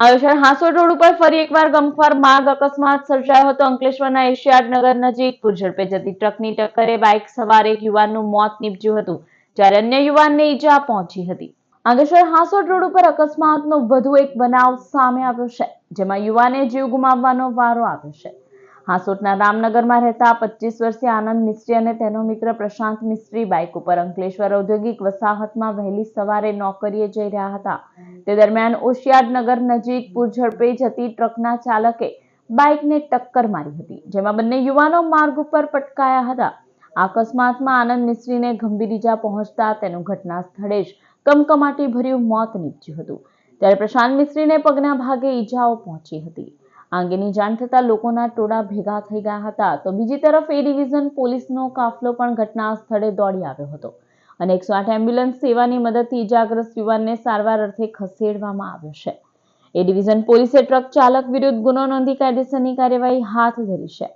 Ankleshwar Hansot road ઉપર ફરી એકવાર ગમખ્વાર માર્ગ અકસ્માત સર્જાયો હતો. અંકલેશ્વરના એશિયાડ નગર નજીક પૂરઝડપે જતી ટ્રકની ટક્કરે બાઇક સવાર એક યુવાનનું મોત નીપજ્યું હતું, જ્યારે અન્ય યુવાનને ઈજા પહોંચી હતી. અંકલેશ્વર હાંસોડ રોડ ઉપર અકસ્માતનો વધુ એક બનાવ સામે આવ્યો છે, જેમાં યુવાને જીવ ગુમાવવાનો વારો આવ્યો છે. હાંસોટના રામનગરમાં રહેતા પચીસ વર્ષીય આનંદ મિસ્ત્રી અને તેનો મિત્ર પ્રશાંત મિસ્ત્રી બાઇક ઉપર અંકલેશ્વર ઔદ્યોગિક વસાહતમાં વહેલી સવારે નોકરીએ જઈ રહ્યા હતા. તે દરમિયાન ઓશિયારનગર નજીક પૂરઝડપે જતી ટ્રકના ચાલકે બાઇકને ટક્કર મારી હતી, જેમાં બંને યુવાનો માર્ગ ઉપર પટકાયા હતા. અકસ્માતમાં આનંદ મિસ્ત્રીને ગંભીર ઈજા પહોંચતા તેનું ઘટના સ્થળે જ કમકમાટી ભર્યું મોત નીપજ્યું હતું. ત્યારે પ્રશાંત મિસ્ત્રીને પગના ભાગે ઈજાઓ પહોંચી હતી. આ અંગેની જાણ થતાં લોકોના ટોળા ભેગા થઈ ગયા હતા. તો બીજી તરફ એ ડિવિઝન પોલીસનો કાફલો પણ ઘટના સ્થળે દોડી આવ્યો હતો અને એકસો આઠ એમ્બ્યુલન્સ સેવાની મદદથી ઈજાગ્રસ્ત યુવાનને સારવાર અર્થે ખસેડવામાં આવ્યો છે. એ ડિવિઝન પોલીસે ટ્રક ચાલક વિરુદ્ધ ગુનો નોંધી કાયદેસરની કાર્યવાહી હાથ ધરી છે.